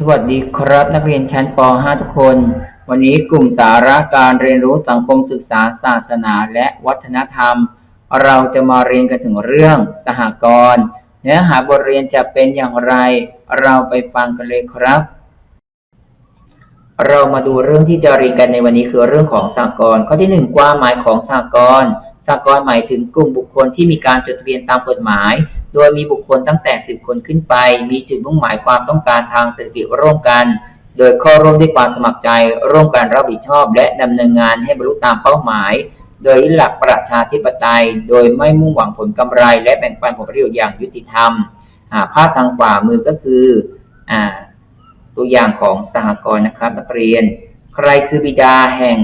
สวัสดีครับ นักเรียนชั้นป .5 ทุกคน วันนี้กลุ่มสาระการเรียนรู้สังคมศึกษาศาสนาและวัฒนธรรม เราจะมาเรียนกันถึงเรื่องสหกรณ์เนื้อหาบทเรียนจะเป็นอย่างไร เราไปฟังกันเลยครับ เรามาดูเรื่องที่จะเรียนกันในวันนี้คือเรื่องของสหกรณ์ข้อที่หนึ่งความหมายของสหกรณ์สหกรณ์หมายถึงกลุ่มบุคคลที่มีการจดทะเบียนตามกฎหมาย โดยมีบุคคลตั้งแต่สิบคนขึ้นไป มีจุดมุ่งหมายความต้องการทางเศรษฐกิจร่วมกัน โดยข้าร่วมด้วยความสมัครใจ ร่วมกันรับผิดชอบ และดำเนินงานให้บรรลุตามเป้าหมาย โดยหลักประชาธิปไตย โดยไม่มุ่งหวังผลกำไร และแบ่งปันผลประโยชน์อย่างยุติธรรมภาพทางขวามือก็คืออตัวอย่างของสหกรณ์นะครับ นักเรียน ใครคือบิดาแห่ง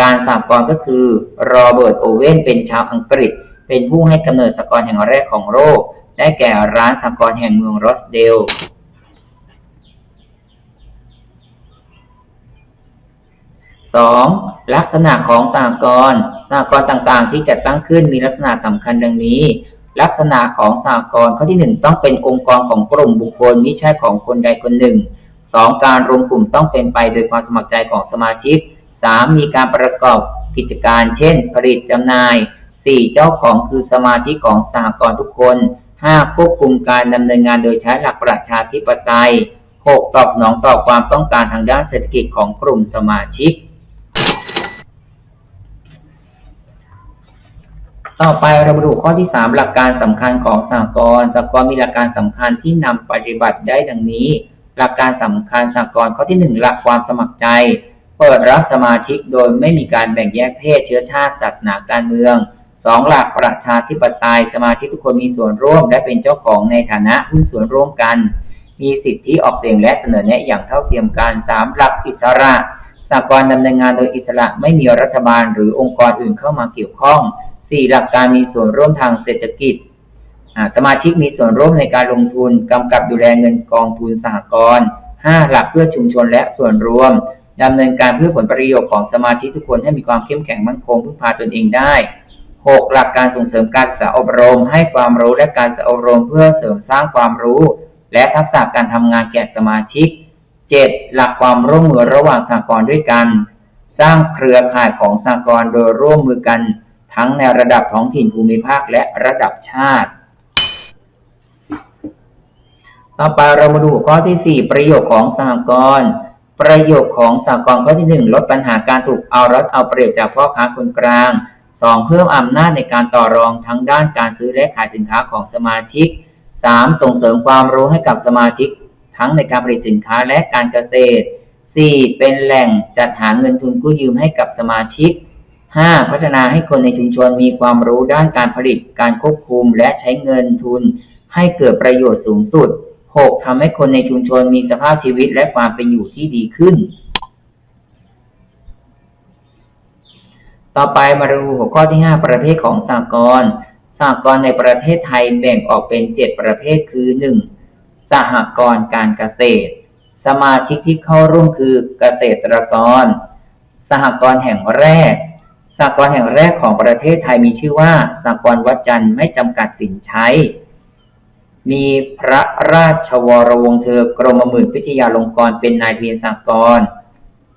การสหกรณ์ก็คือโรเบิร์ตโอเว่นเป็นชาวอังกฤษ เป็นผู้ให้กำเนิดสหกรณ์แห่งแรกของโลกได้แก่ร้านสหกรณ์แห่งเมืองรอสเดลสองลักษณะของสหกรณ์สหกรณ์ต่างๆ ที่จัดตั้งขึ้นมีลักษณะสำคัญดังนี้ ลักษณะของสหกรณ์ข้อที่หนึ่งต้องเป็นองค์กรของกลุ่มบุคคลไม่ใช่ของคนใดคนหนึ่งสองการรวมกลุ่มต้องเป็นไปโดยความสมัครใจของสมาชิกสามมีการประกอบกิจการ เช่น ผลิตจำหน่าย สี่เจ้าของคือสมาชิกของสหกรณ์ทุกคนห้าควบคุมการดำเนินงานโดยใช้หลักประชาธิปไตยหกตอบสนองต่อความต้องการทางด้านเศรษฐกิจของกลุ่มสมาชิก ต่อไปเรามาดูข้อที่สามหลักการสำคัญของสหกรณ์สหกรณ์มีหลักการสำคัญที่นำปฏิบัติได้ดังนี้ หลักการสำคัญสหกรณ์ข้อที่หนึ่งหลักความสมัครใจ เปิดรับสมาชิกโดยไม่มีการแบ่งแยกเพศเชื้อชาติศาสนาการเมือง สองหลักประชาธิปไตยสมาชิกทุกคนมีส่วนร่วม และเป็นเจ้าของในฐานะหุ้นส่วนร่วมกัน มีสิทธิออกเสียงและเสนอแนะอย่างเท่าเทียมกันสามหลักอิสระสหกรณ์ดำเนินงานโดยอิสระไม่มีรัฐบาลหรือองค์กรอื่นเข้ามาเกี่ยวข้องสี่หลักการมีส่วนร่วมทางเศรษฐกิจสมาชิกมีส่วนร่วมในการลงทุนกำกับดูแลเงินกองทุนสหกรณ์ห้าหลักเพื่อชุมชนและส่วนรวมดำเนินการเพื่อผลประโยชน์ของสมาชิกทุกคนให้มีความเข้มแข็งมั่นคงพึ่งพาตนเองได้ หกหลักการส่งเสริมการศึกษาอบรม ให้ความรู้และการศึกษาอบรมเพื่อเสริมสร้างความรู้ และทักษะการทำงานแก่สมาชิกเจ็ดหลักความร่วมมือระหว่างสหกรณ์ด้วยกัน สร้างเครือข่ายของสหกรณ์โดยร่วมมือกัน ทั้งในระดับท้องถิ่นภูมิภาคและระดับชาติ ต่อไปเรามาดูข้อที่สี่ประโยชน์ของสหกรณ์ประโยชน์ของสหกรณ์ข้อที่หนึ่งลดปัญหาการถูกเอารัดเอาเปรียบจากพ่อค้าคนกลาง องเพิ่มอำนาจในการต่อรองทั้งด้านการซื้อและขายสินค้าของสมาชิกสามส่งเสริมความรู้ให้กับสมาชิก ทั้งในการผลิตสินค้าและการเกษตรสี่เป็นแหล่งจัดหาเงินทุนกู้ยืมให้กับสมาชิกห้าพัฒนาให้คนในชุมชนมีความรู้ด้านการผลิตการควบคุมและใช้เงินทุน ให้เกิดประโยชน์สูงสุดหกทำให้คนในชุมชนมีสภาพชีวิตและความเป็นอยู่ที่ดีขึ้น ต่อไปมาดูหัวข้อที่ห้าประเภทของสหกรณ์สหกรณ์ในประเทศไทยแบ่งออกเป็นเจ็ดประเภทคือหนึ่งสหกรณ์การเกษตร สมาชิกที่เข้าร่วมคือเกษตรกร สหกรณ์แห่งแรก สหกรณ์แห่งแรกของประเทศไทยมีชื่อว่าสหกรณ์วัดจันทร์ไม่จำกัดสินใช้ มีพระราชวรวงศ์เธอกรมหมื่นพิทยาลงกรณ์เป็นนายเบียนสหกรณ์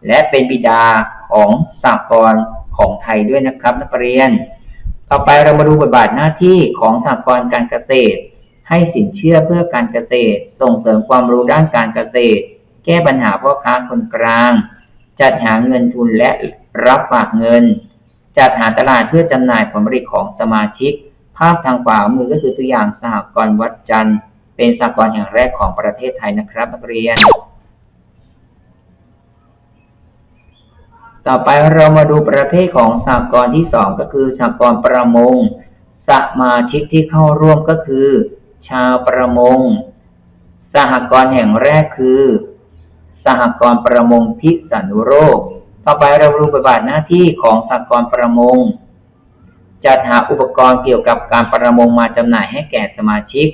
และเป็นบิดาของสหกรณ์ ของไทยด้วยนะครับ นักเรียน ต่อไปเรามาดูบทบาทหน้าที่ของสหกรณ์การเกษตร ให้สินเชื่อเพื่อการเกษตร ส่งเสริมความรู้ด้านการเกษตร แก้ปัญหาพ่อค้าคนกลาง จัดหาเงินทุนและรับฝากเงิน จัดหาตลาดเพื่อจำหน่ายผลผลิตของสมาชิก ภาพทางขวามือก็คือตัวอย่างสหกรณ์วัดจันทร์เป็นสหกรณ์แห่งแรกของประเทศไทยนะครับนักเรียน ต่อไปเรามาดูประเภทของสหกรณ์ที่สองก็คือสหกรณ์ประมง สมาชิกที่เข้าร่วมก็คือ ชาวประมง สหกรณ์แห่งแรกคือ สหกรณ์ประมงพิษณุโลกต่อไปเราดูบทบาทหน้าที่ของสหกรณ์ประมง จัดหาอุปกรณ์เกี่ยวกับการประมงมาจำหน่ายให้แก่สมาชิก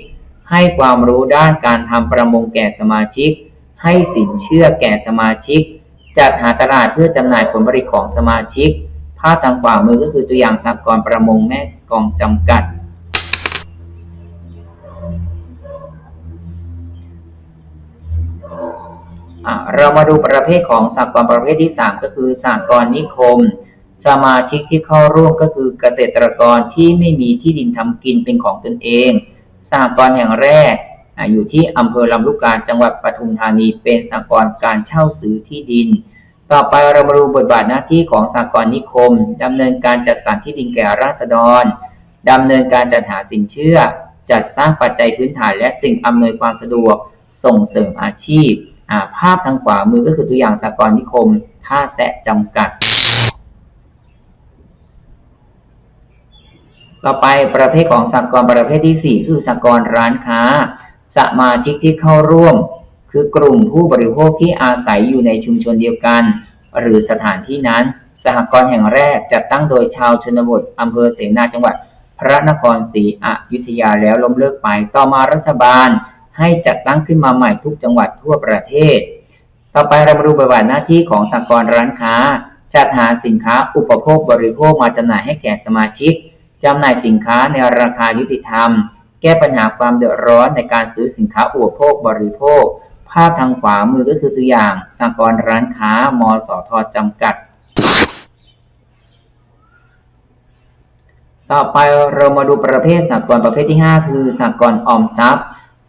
ให้ความรู้ด้านการทำประมงแก่สมาชิก ให้สินเชื่อแก่สมาชิก จัดหาตลาดเพื่อจำหน่ายผลผลิตของสมาชิก ภาพทางขวามือก็คือตัวอย่างสหกรณ์ประมงแม่กองจำกัดอ่าเรามาดูประเภทของสหกรณ์ประเภทที่สามก็คือสหกรณ์นิคม สมาชิกที่เข้าร่วมก็คือเกษตรกรที่ไม่มีที่ดินทำกินเป็นของตนเองสหกรณ์แห่งแรก อยู่ที่อำเภอลำลูกกาจังหวัดปทุมธานีเป็นสหกรณ์การเช่าซื้อที่ดิน ต่อไปเรามาดูบทบาทหน้าที่ของสหกรณ์นิคมดำเนินการจัดสรรที่ดินแก่ราษฎรดำเนินการจัดหาสินเชื่อ จัดสร้างปัจจัยพื้นฐานและสิ่งอำนวยความสะดวกส่งเสริมอาชีพาภาพทางขวามือก็คือตัวอย่างสหกรณ์นิคมท่าแตะจำกัด ต่อไปประเภทของสหกรณ์ประเภทที่สี่คือสหกรณ์ร้านค้า สมาชิกที่เข้าร่วม คือกลุ่มผู้บริโภคที่อาศัยอยู่ในชุมชนเดียวกัน หรือสถานที่นั้น สหกรณ์แห่งแรกจัดตั้งโดยชาวชนบทอำเภอเสนาจังหวัด พระนครศรีอยุธยาแล้วล้มเลิกไปต่อมารัฐบาล ให้จัดตั้งขึ้นมาใหม่ทุกจังหวัดทั่วประเทศ ต่อไปเรามาดูบทบาทหน้าที่ของสหกรณ์ร้านค้าจัดหาสินค้าอุปโภคบริโภคมาจำหน่ายให้แก่สมาชิกจำหน่ายสินค้าในราคายุติธรรม แก้ปัญหาความเดือดร้อนในการซื้อสินค้าอุปโภคบริโภค ภาพทางขวามือก็คือตัวอย่างสหกรณ์ร้านค้ามสทจำกัด ต่อไปเรามาดูประเภทสหกรณ์ประเภทที่ 5 คือสหกรณ์ออมทรัพย์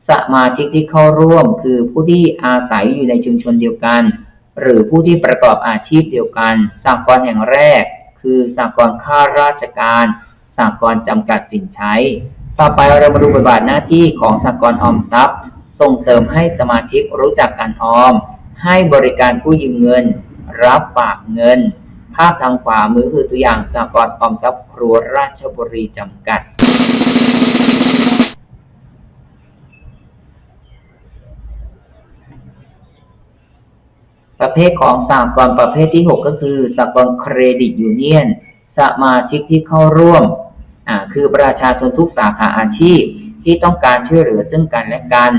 สมาชิกที่เข้าร่วม คือผู้ที่อาศัยอยู่ในชุมชนเดียวกัน หรือผู้ที่ประกอบอาชีพเดียวกันสหกรณ์แห่งแรก คือสหกรณ์ข้าราชการสหกรณ์จำกัดสินใช้ ต่อไปเรามาดูบทบาทหน้าที่ของสหกรออมทรัพย์ ส่งเสริมให้สมาชิกรู้จักการออม ให้บริการผู้ยืมเงิน รับฝากเงิน ภาพทางขวามือคือตัวอย่างสหกรออมทรัพย์ครัวราชบุรีจำกัด ประเภทของสหกรประเภทที่ 6 ก็คือสหกรเครดิตยูเนียน สมาชิกที่เข้าร่วม อ่าคือประชาชนทุกสาขาอาชีพที่ต้องการช่วยเหลือซึ่งกันและกัน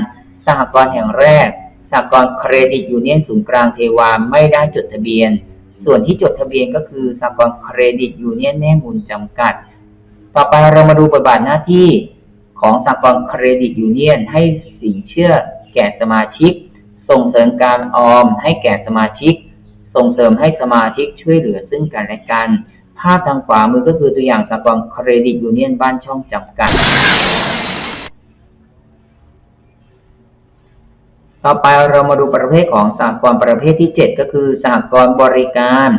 สหกรณ์แห่งแรก สหกรณ์เครดิตยูเนียนศูนย์กลางเทวาไม่ได้จดทะเบียน ส่วนที่จดทะเบียนก็คือสหกรณ์เครดิตยูเนียนแม่มูลจำกัด ต่อไปเรามาดูบทบาทหน้าที่ของสหกรณ์เครดิตยูเนียนให้สินเชื่อแก่สมาชิก ส่งเสริมการออมให้แก่สมาชิก ส่งเสริมให้สมาชิกช่วยเหลือซึ่งกันและกัน ภาพทางขวามือก็คือตัวอย่างสหกรณ์เครดิตยูเนียนบ้านช่องจำกัด ต่อไปเรามาดูประเภทของสหกรณ์ประเภทที่ 7 ก็คือสหกรณ์บริการ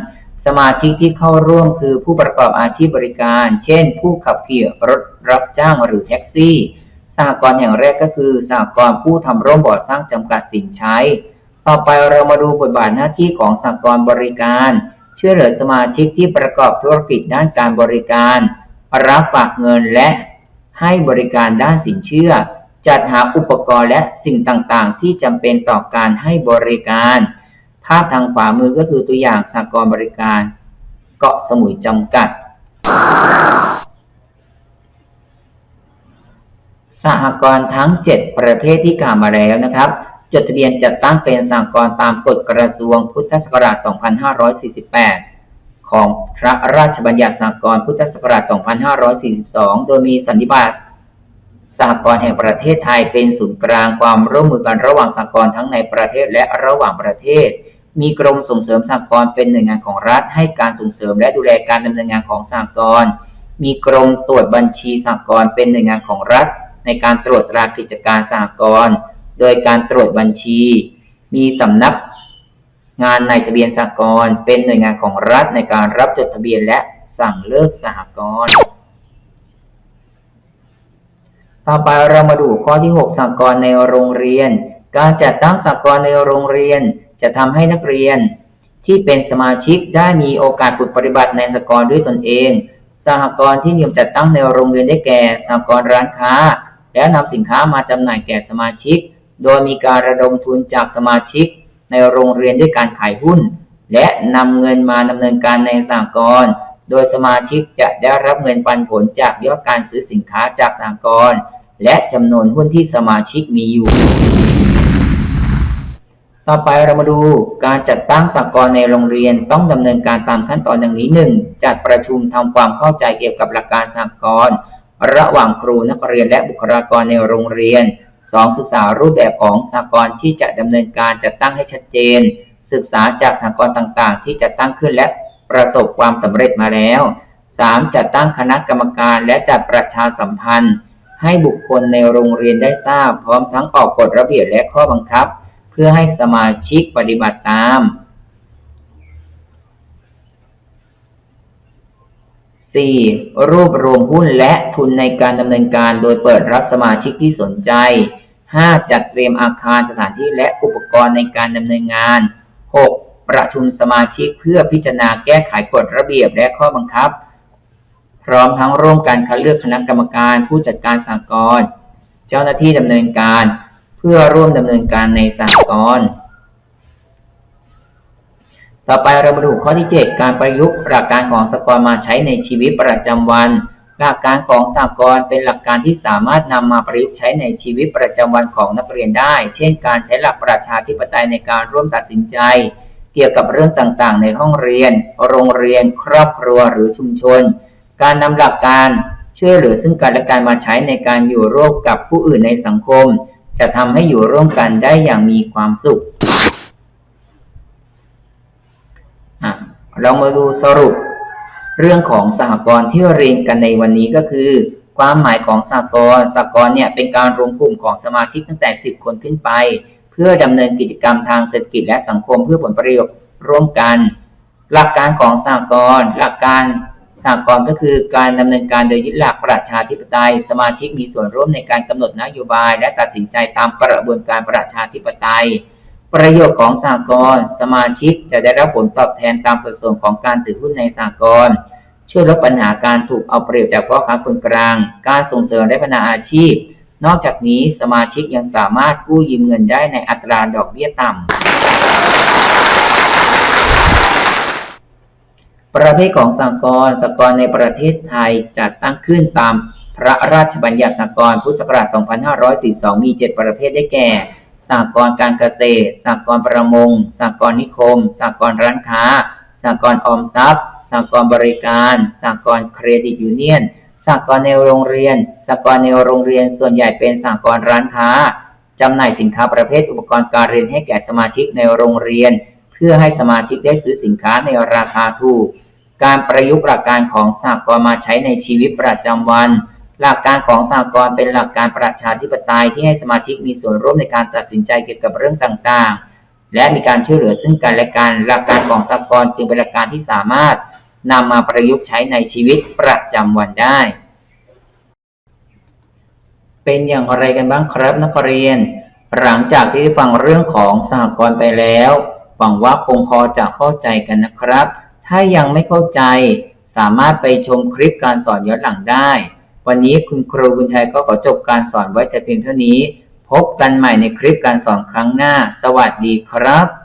สมาชิกที่เข้าร่วมคือผู้ประกอบอาชีพบริการ เช่น ผู้ขับขี่รถรับจ้างหรือแท็กซี่สหกรณ์แห่างแรกก็คือสหกรณ์ผู้ทำร่มบ่อสร้างจำกัดสินใช้ ต่อไปเรามาดูบทบาทหน้าที่ของสหกรณ์บริการ ช่วยเหลือสมาชิกที่ประกอบธุรกิจด้านการบริการ รับฝากเงินและให้บริการด้านสินเชื่อ จัดหาอุปกรณ์และสิ่งต่างๆ ที่จำเป็นต่อการให้บริการภาพทางขวามือก็คือตัวอย่างสหกรณ์บริการ เกาะสมุยจำกัด สหกรณ์ทั้ง 7 ประเภทที่กล่าวมาแล้วนะครับ จดทะเบียนจัดตั้งเป็นสหกรณ์ตามกฎกระทรวงพุทธศักราช 2548 ของพระราชบัญญัติสหกรณ์พุทธศักราช 2542 โดยมีสันนิบาตสหกรณ์แห่งประเทศไทยเป็นศูนย์กลางความร่วมมือกันระหว่างสหกรณ์ทั้งในประเทศและระหว่างประเทศ มีกรมส่งเสริมสหกรณ์เป็นหน่วยงานของรัฐให้การส่งเสริมและดูแลการดำเนินงานของสหกรณ์มีกรมตรวจบัญชีสหกรณ์เป็นหน่วยงานของรัฐ ในการตรวจตรากิจการสหกรณ์ โดยการตรวจบัญชี มีสำนักงานในทะเบียนสหกรณ์เป็นหน่วยงานของรัฐในการรับจดทะเบียนและสั่งเลิกสหกรณ์ต่อไปเรามาดูข้อที่ 6สหกรณ์ในโรงเรียน การจัดตั้งสหกรณ์ในโรงเรียน จะทำให้นักเรียน ที่เป็นสมาชิกได้มีโอกาสฝึกปฏิบัติในสหกรณ์ด้วยตนเองสหกรณ์ที่นิยมจัดตั้งในโรงเรียนได้แก่สหกรณ์ร้านค้า และนำสินค้ามาจำหน่ายแก่สมาชิก โดยมีการระดมทุนจากสมาชิกในโรงเรียนด้วยการขายหุ้น และนำเงินมาดำเนินการในสหกรณ์โดยสมาชิกจะได้รับเงินปันผลจากยอดการซื้อสินค้าจากสหกรณ์และจำนวนหุ้นที่สมาชิกมีอยู่ ต่อไปเรามาดูการจัดตั้งสหกรณ์ในโรงเรียนต้องดำเนินการตามขั้นตอนดังนี้หนึ่งจัดประชุมทำความเข้าใจเกี่ยวกับหลักการสหกรณ์ระหว่างครูนักเรียนและบุคลากรในโรงเรียน สองศึกษารูปแบบของสหกรณ์ที่จะดำเนินการจัดตั้งให้ชัดเจน ศึกษาจากสหกรณ์ต่างๆ ที่จะตั้งขึ้นและประสบความสำเร็จมาแล้ว 3. จัดตั้งคณะกรรมการและจัดประชาสัมพันธ์ ให้บุคคลในโรงเรียนได้ทราบ พร้อมทั้งออกกฎระเบียบและข้อบังคับ เพื่อให้สมาชิกปฏิบัติตาม 4. รวบรวมหุ้นและทุนในการดำเนินการโดยเปิดรับสมาชิกที่สนใจ 5. จัดเตรียมอาคารสถานที่และอุปกรณ์ในการดำเนินงาน 6. ประชุมสมาชิกเพื่อพิจารณาแก้ไขกฎระเบียบและข้อบังคับ พร้อมทั้งร่วมกันคัดเลือกคณะกรรมการผู้จัดการสหกรณ์เจ้าหน้าที่ดำเนินการเพื่อร่วมดำเนินการในสหกรณ์ต่อไปเรามาดูข้อที่ 7 การประยุกต์หลักการของสหกรณ์มาใช้ในชีวิตประจำวัน หลักการของสหกรณ์เป็นหลักการที่สามารถนำมาประยุกต์ใช้ในชีวิตประจำวันของนักเรียนได้ เช่น การใช้หลักประชาธิปไตยในการร่วมตัดสินใจ เกี่ยวกับเรื่องต่างๆ ในห้องเรียน โรงเรียน ครอบครัวหรือชุมชน การนำหลักการช่วยเหลือซึ่งกันและกันมาใช้ในการอยู่ร่วมกับผู้อื่นในสังคม จะทำให้อยู่ร่วมกันได้อย่างมีความสุขอะเรามาดูสรุป เรื่องของสหกรณ์ที่เรียนกันในวันนี้ก็คือ ความหมายของสหกรณ์สหกรณ์เนี่ยเป็นการรวมกลุ่มของสมาชิกตั้งแต่ 10 คนขึ้นไป เพื่อดำเนินกิจกรรมทางเศรษฐกิจและสังคมเพื่อผลประโยชน์ร่วมกัน หลักการของสหกรณ์หลักการสหกรณ์ก็คือการดำเนินการโดยยึดหลักประชาธิปไตย สมาชิกมีส่วนร่วมในการกำหนดนโยบาย และตัดสินใจตามกระบวนการประชาธิปไตย ประโยชน์ของสหกรณ์สมาชิกจะได้รับผลตอบแทนตามสัดส่วนของการถือหุ้นในสหกรณ์ช่วยลดปัญหาการถูกเอาเปรียบจากพ่อค้าคนกลาง การส่งเสริมและพัฒนาอาชีพ นอกจากนี้สมาชิกยังสามารถกู้ยืมเงินได้ในอัตราดอกเบี้ยต่ำ ประเภทของสหกรณ์สหกรณ์ในประเทศไทยจัดตั้งขึ้นตามพระราชบัญญัติสหกรณ์พุทธศักราช 2542 มี 7 ประเภทได้แก่ สหกรณ์การเกษตรสหกรณ์ประมงสหกรณ์นิคมสหกรณ์ร้านค้าสหกรณ์ออมทรัพย์สหกรณ์บริการสหกรณ์เครดิตยูเนียนสหกรณ์ในโรงเรียนสหกรณ์ในโรงเรียนส่วนใหญ่เป็นสหกรณ์ร้านค้าจำหน่ายสินค้าประเภทอุปกรณ์การเรียนให้แก่สมาชิกในโรงเรียน เพื่อให้สมาชิกได้ซื้อสินค้าในราคาถูก การประยุกต์หลักการของสหกรณ์มาใช้ในชีวิตประจำวัน หลักการของสหกรณ์เป็นหลักการประชาธิปไตยที่ให้สมาชิกมีส่วนร่วมในการตัดสินใจเกี่ยวกับเรื่องต่างๆ และมีการช่วยเหลือซึ่งกันและกัน หลักการของสหกรณ์จึงเป็นหลักการที่สามารถนำมาประยุกต์ใช้ในชีวิตประจำวันได้ เป็นอย่างไรกันบ้างครับนักเรียน หลังจากที่ฟังเรื่องของสหกรณ์ไปแล้ว หวังว่าคงพอจะเข้าใจกันนะครับ ถ้ายังไม่เข้าใจ สามารถไปชมคลิปการสอนย้อนหลังได้ วันนี้คุณครูบุญชัยก็ขอจบการสอนไว้แต่เพียงเท่านี้ พบกันใหม่ในคลิปการสอนครั้งหน้า สวัสดีครับ